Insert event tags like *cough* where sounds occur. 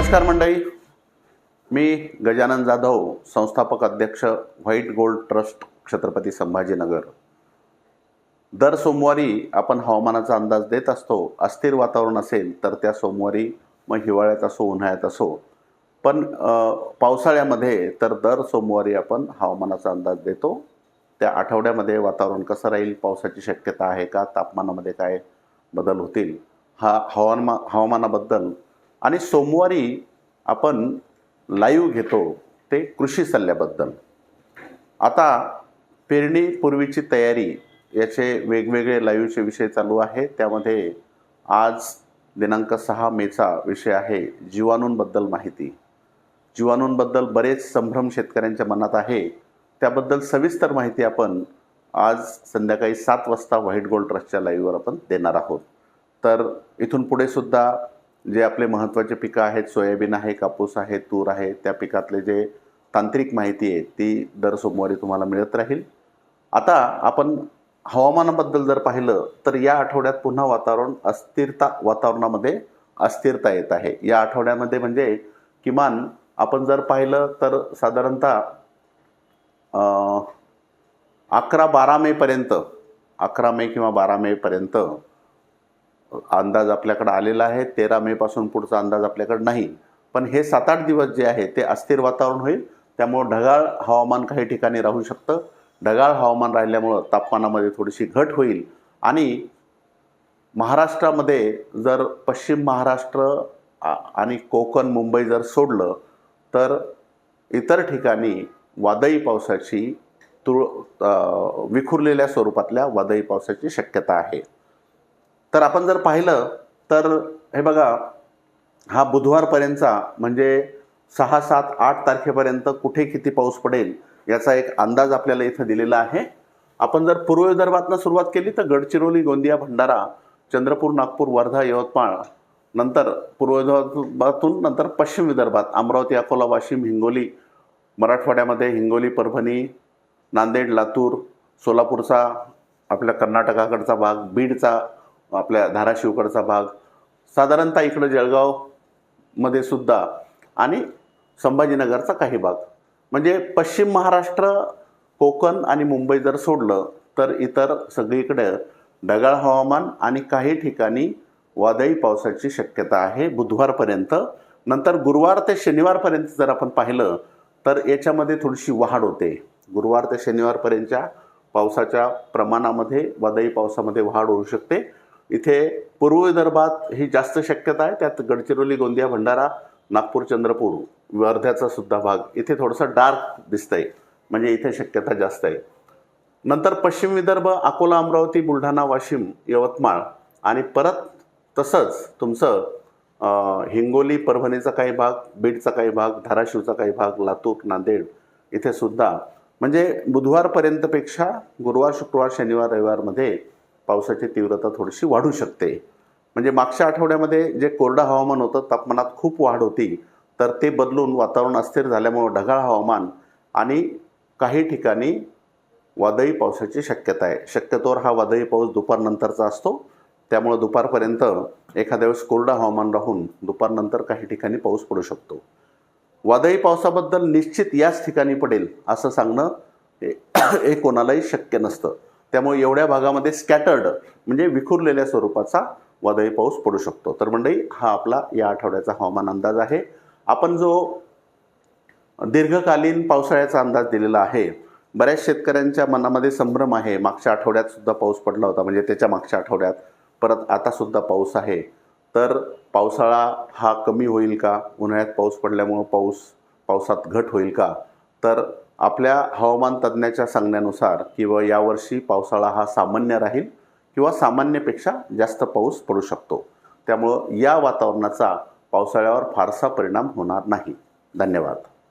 नमस्कार मंडळी. मी गजानन जाधव संस्थापक अध्यक्ष white gold trust Chhatrapati Sambhajinagar. दर सोमवारी आपण हवामानाचा अंदाज देत असतो अस्थिर वातावरण असेल तर त्या सोमवारी मग हिवाळ्यात असो उन्हाळ्यात असो. पण पावसाळ्यामध्ये तर दर सोमवारी आपण हवामानाचा अंदाज देतो. त्या आठवड्यामध्ये वातावरण कसं राहील पावसाची शक्यता आहे का तापमानामध्ये काय बदल होतील हा हवामा हवामानाबद्दल आणि सोमवारी आपण लाईव्ह घेतो ते कृषी सल्ल्याबद्दल. आता पेरणीपूर्वीची तयारी याचे वेगवेगळे लाईव्हचे विषय चालू आहे त्यामध्ये आज दिनांक सहा मेचा विषय आहे जीवाणूंबद्दल माहिती. जीवाणूंबद्दल बरेच संभ्रम शेतकऱ्यांच्या मनात आहे. त्याबद्दल सविस्तर माहिती आपण आज संध्याकाळी सात वाजता व्हाईट गोल्ड ट्रस्टच्या लाईव्हवर आपण देणार आहोत. तर इथून पुढे सुद्धा जे आपले महत्त्वाचे पिकं आहेत सोयाबीन आहे कापूस आहे तूर आहे त्या पिकातले जे तांत्रिक माहिती आहे ती दर सोमवारी तुम्हाला मिळत राहील. आता आपण हवामानाबद्दल जर पाहिलं तर या आठवड्यात पुन्हा वातावरण अस्थिरता वातावरणामध्ये अस्थिरता येत आहे. या आठवड्यामध्ये म्हणजे किमान आपण जर पाहिलं तर साधारणतः अकरा बारा मेपर्यंत अकरा मे किंवा बारा मेपर्यंत अंदाज आपल्याकडं आलेला आहे तेरा मेपासून पुढचा अंदाज आपल्याकडे नाही. पण हे सात आठ दिवस जे आहे ते अस्थिर वातावरण होईल. त्यामुळं ढगाळ हवामान काही ठिकाणी राहू शकतं. ढगाळ हवामान राहिल्यामुळं तापमानामध्ये थोडीशी घट होईल. आणि महाराष्ट्रामध्ये जर पश्चिम महाराष्ट्र आणि कोकण मुंबई जर सोडलं तर इतर ठिकाणी वादळी पावसाची तुळ विखुरलेल्या स्वरूपातल्या वादळी पावसाची शक्यता आहे. तर आपण जर पाहिलं तर हे बघा हा बुधवारपर्यंतचा म्हणजे सहा सात आठ तारखेपर्यंत कुठे किती पाऊस पडेल याचा एक अंदाज आपल्याला इथं दिलेला आहे. आपण जर पूर्व विदर्भातनं सुरुवात केली तर गडचिरोली गोंदिया भंडारा चंद्रपूर नागपूर वर्धा यवतमाळ नंतर पूर्व विदर्भातून नंतर पश्चिम विदर्भात अमरावती अकोला वाशिम हिंगोली मराठवाड्यामध्ये हिंगोली परभणी नांदेड लातूर सोलापूरचा आपल्या कर्नाटकाकडचा भाग बीडचा आपल्या धाराशिवकडचा भाग. साधारणतः इकडं जळगावमध्ये सुद्धा. आणि संभाजीनगरचा काही भाग. म्हणजे पश्चिम महाराष्ट्र कोकण आणि मुंबई जर सोडलं तर इतर सगळीकडे ढगाळ हवामान आणि काही ठिकाणी वादळी पावसाची शक्यता आहे बुधवारपर्यंत. नंतर गुरुवार ते शनिवारपर्यंत जर आपण पाहिलं तर याच्यामध्ये थोडीशी वाढ होते. गुरुवार ते शनिवारपर्यंतच्या पावसाच्या प्रमाणामध्ये वादळी पावसामध्ये वाढ होऊ शकते. इथे पूर्व विदर्भात ही जास्त शक्यता आहे त्यात गडचिरोली गोंदिया भंडारा नागपूर चंद्रपूर वर्ध्याचा सुद्धा भाग. इथे थोडंसं डार्क दिसतंय म्हणजे इथे शक्यता जास्त आहे. नंतर पश्चिम विदर्भ अकोला अमरावती बुलढाणा वाशिम यवतमाळ आणि परत तसंच तुमचं हिंगोली परभणीचा काही भाग बीडचा काही भाग धाराशिवचा काही भाग लातूर नांदेड इथे सुद्धा. म्हणजे बुधवारपर्यंतपेक्षा गुरुवार शुक्रवार शनिवार रविवारमध्ये पावसाची तीव्रता थोडीशी वाढू शकते. म्हणजे मागच्या आठवड्यामध्ये जे कोरडं हवामान होतं तापमानात खूप वाढ होती. तर ते बदलून वातावरण अस्थिर झाल्यामुळं ढगाळ हवामान आणि काही ठिकाणी वादळी पावसाची शक्यता आहे. शक्यतोवर हा वादळी पाऊस दुपारनंतरचा असतो. त्यामुळं दुपारपर्यंत एखाद्या वेळेस कोरडं हवामान राहून दुपारनंतर काही ठिकाणी पाऊस पडू शकतो. वादळी पावसाबद्दल निश्चित याच ठिकाणी पडेल असं सांगणं हे *coughs* हे कोणालाही शक्य नसतं. त्यामुळे एवढ्या भागामध्ये स्कॅटर्ड म्हणजे विखुरलेल्या स्वरूपाचा वादळी पाऊस पडू शकतो. तर मंडळी हा आपला या आठवड्याचा हवामान अंदाज आहे. आपण जो दीर्घकालीन पावसाळ्याचा अंदाज दिलेला आहे बऱ्याच शेतकऱ्यांच्या मनामध्ये संभ्रम आहे. मागच्या आठवड्यात सुद्धा पाऊस पडला होता म्हणजे त्याच्या मागच्या आठवड्यात परत आता सुद्धा पाऊस आहे. तर पावसाळा हा कमी होईल का? उन्हाळ्यात पाऊस पडल्यामुळं पाऊस पावसात घट होईल का? तर आपल्या हवामान तज्ज्ञाच्या सांगण्यानुसार किंवा यावर्षी पावसाळा हा सामान्य राहील किंवा सामान्यपेक्षा जास्त पाऊस पडू शकतो. त्यामुळं या वातावरणाचा पावसाळ्यावर फारसा परिणाम होणार नाही. धन्यवाद.